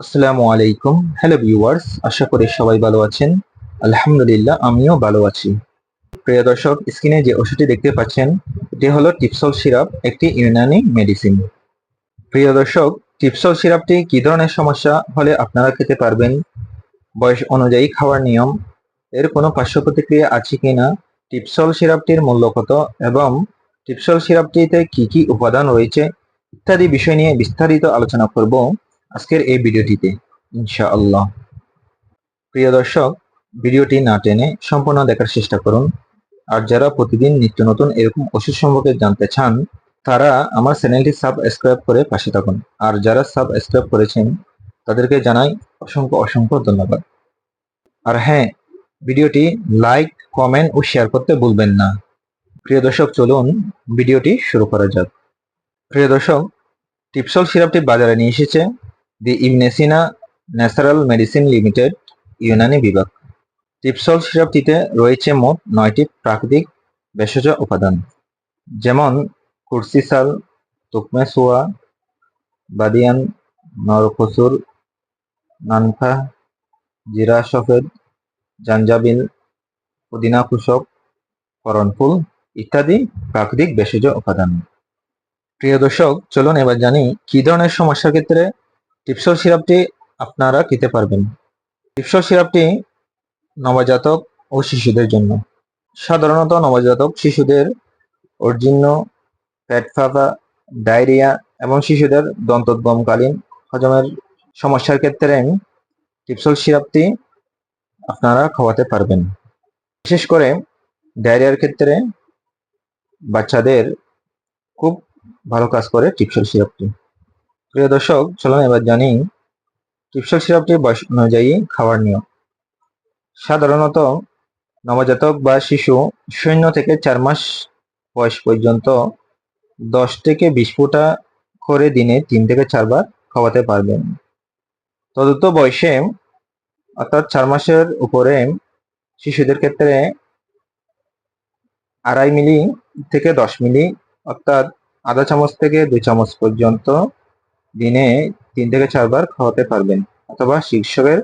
আসসালামু আলাইকুম। Hello viewers আশা করি সবাই ভালো আছেন। আলহামদুলিল্লাহ, আমিও ভালো আছি। প্রিয় দর্শক, স্ক্রিনে যে ওষুধটি দেখতে পাচ্ছেন, এটি হলো টিপসল সিরাপ, একটি ইউনানি মেডিসিন। প্রিয় দর্শক, টিপসল সিরাপটি কি ধরনের সমস্যা হলে আপনারা খেতে পারবেন? বয়স অনুযায়ী খাওয়ার নিয়ম, এর কোনো পার্শ্ব প্রতিক্রিয়া আছে কিনা, টিপসল সিরাপটির মূল্য কত, এবং টিপসল সিরাপটিতে কি কি উপাদান রয়েছে, ইত্যাদি বিষয় নিয়ে বিস্তারিত আলোচনা করব। আজকের এই ভিডিওটিতে, ইনশাআল্লাহ। প্রিয় দর্শক, ভিডিওটি না টেনে সম্পূর্ণ দেখার চেষ্টা করুন। আর যারা প্রতিদিন নিত্য নতুন এরকম ওষুধ সম্পর্কে জানতে চান, তারা আমার চ্যানেলটি সাবস্ক্রাইব করে পাশে থাকুন। আর যারা সাবস্ক্রাইব করেছেন, তাদেরকে জানাই অসংখ্য অসংখ্য ধন্যবাদ। আর হ্যাঁ ভিডিওটি লাইক, কমেন্ট ও শেয়ার করতে ভুলবেন না। প্রিয় দর্শক, চলুন ভিডিওটি শুরু করা যাক। প্রিয় দর্শক, টিপসল সিরাপটি বাজারে নিয়ে এসেছে। দি ইমনেসিনা ন্যাচারাল মেডিসিন লিমিটেড, ইউনানি বিভাগ। টিপসল সিরাপটিতে রয়েছে মোট নয়টি প্রাকৃতিক ভেষজ উপাদান, যেমন কুরসিসাল তুকমেসুয়া বাদিয়ান নরকসুর নানফা জিরা সফেদ জাঞ্জাবিল পুদিনা কুশক করণফুল ইত্যাদি প্রাকৃতিক ভেষজ উপাদান। প্রিয় দর্শক চলুন এবার জানি কি ধরনের সমস্যার ক্ষেত্রে টিপসল সিরাপটি আপনারা খেতে পারবেন। টিপসল সিরাপটি নবজাতক ও শিশুদের জন্য। সাধারণত নবজাতক শিশুদের অর্জিন্য পেট ফাঁপা, ডায়রিয়া এবং শিশুদের দন্তোদ্গমকালীন হজমের সমস্যার ক্ষেত্রে টিপসল সিরাপটি আপনারা খাওয়াতে পারবেন। বিশেষ করে ডায়রিয়ার ক্ষেত্রে বাচ্চাদের খুব ভালো কাজ করে টিপসল সিরাপটি। প্রিয় দর্শক, চলুন এবার জানি টিপসল সিরাপটি বয়স অনুযায়ী খাওয়ার নিয়ম। সাধারণত নবজাতক বা শিশু শূন্য থেকে চার মাস বয়স পর্যন্ত দশ থেকে বিশ ফুটা করে দিনে তিন থেকে চারবার খাওয়াতে পারবেন। তদুত বয়সে অর্থাৎ চার মাসের উপরে শিশুদের ক্ষেত্রে আড়াই মিলি থেকে দশ মিলি অর্থাৎ আধা চামচ থেকে দুই চামচ পর্যন্ত দিনে তিন থেকে চারবার খাওয়াতে পারবেন, অথবা চিকিৎসকের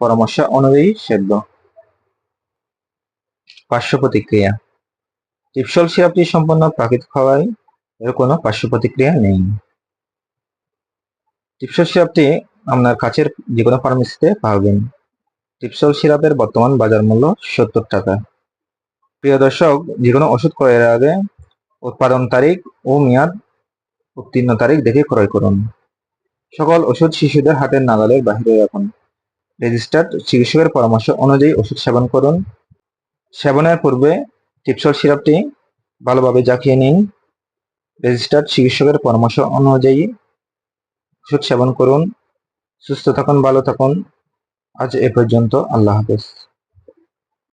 পরামর্শ অনুযায়ী সেদ্ধ। পার্শ্ব প্রতিক্রিয়া। টিপসল সিরাপটি সম্পূর্ণ প্রাকৃতিক খাওয়ায় এর কোনো পার্শ্ব প্রতিক্রিয়া নেই। টিপসল সিরাপটি আপনার কাছের যে কোনো ফার্মেসিতে পাবেন। টিপসল সিরাপের বর্তমান বাজার মূল্য সত্তর টাকা। প্রিয় দর্শক যে কোনো ওষুধ ক্রয়ের আগে উৎপাদন তারিখ ও মেয়াদ উত্তীর্ণ তারিখ দেখে ক্রয় করুন। সকল ওষুধ শিশুদের হাতের নাগালের বাহিরে রাখুন। রেজিস্টার্ড চিকিৎসকের পরামর্শ অনুযায়ী ওষুধ সেবন করুন। সেবনের পূর্বে টিপসল সিরাপটি ভালোভাবে জাকিয়ে নিন। রেজিস্টার্ড চিকিৎসকের পরামর্শ অনুযায়ী ওষুধ সেবন করুন। সুস্থ থাকুন, ভালো থাকুন। আজ এ পর্যন্ত আল্লাহ হাফেজ।